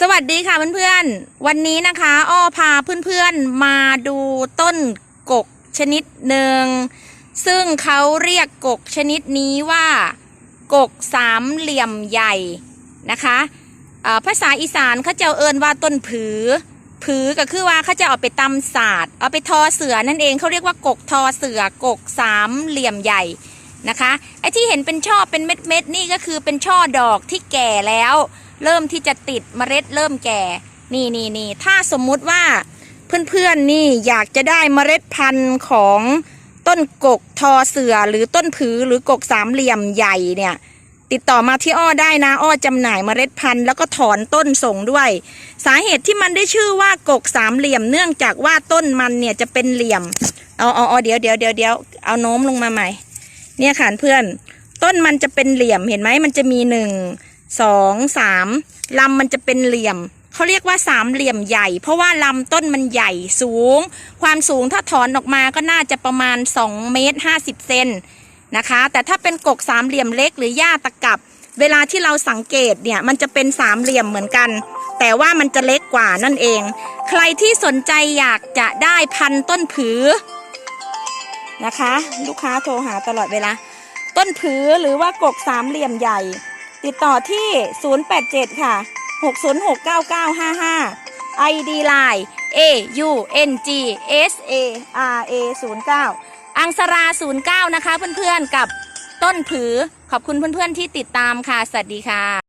สวัสดีค่ะเพื่อนๆ วันนี้นะคะ อ้อพาเพื่อนๆ มาดูต้นกกชนิดหนึ่ง ซึ่งเขาเรียกกกชนิดนี้ว่า กกสามเหลี่ยมใหญ่นะคะภาษาอีสานเขาจะเอินว่าต้นผือ ผือก็คือว่าเขาจะเอาไปตำศาสตร์เอาไปทอเสือนั่นเองเขาเรียกว่ากกทอเสือกกสามเหลี่ยมใหญ่นะคะไอ้ที่เห็นเป็นช่อเป็นเม็ดเม็ดนี่ก็คือเป็นช่อดอกที่แก่แล้ว เริ่มที่จะติดเมล็ดเริ่มแก่ นี่นี่นี่ถ้าสมมุติว่าเพื่อนๆนี่อยากจะได้เมล็ดพันธุ์ของต้นกกทอเสือหรือต้นผือหรือกกสามเหลี่ยมใหญ่เนี่ย ติดต่อมาที่อ้อได้นะอ้อจำหน่ายเมล็ดพันธุ์แล้วก็ถอนต้นส่งด้วย สาเหตุที่มันได้ชื่อว่ากกสามเหลี่ยมเนื่องจากว่าต้นมันเนี่ยจะเป็นเหลี่ยมเอาเอาเอาเดี๋ยวเดี๋ยวเดี๋ยวเดี๋ยวเอาโน้มลงมาใหม่ เนี่ยค่ะเพื่อน ต้นมันจะเป็นเหลี่ยมเห็นไหมมันจะมีหนึ่ง สองสามลำมันจะเป็นเหลี่ยมเขาเรียกว่าสามเหลี่ยมใหญ่ เพราะว่าลำต้นมันใหญ่สูง ความสูงถ้าถอนออกมาก็น่าจะประมาณ2เมตร50เซนนะคะ แต่ถ้าเป็นกกสามเหลี่ยมเล็กหรือหญ้าตะกับ เวลาที่เราสังเกตเนี่ยมันจะเป็นสามเหลี่ยมเหมือนกัน แต่ว่ามันจะเล็กกว่านั่นเอง ใครที่สนใจอยากจะได้พันต้นผือนะคะ ลูกค้าโทรหาตลอดเวลา ต้นผือหรือว่ากกสามเหลี่ยมใหญ่ ติดต่อที่ 087 ค่ะ 6069955 ID Line A U N G S A R A 09อังสรา 09 นะคะเพื่อนๆ กับต้นผือ ขอบคุณเพื่อนๆที่ติดตามค่ะ สวัสดีค่ะ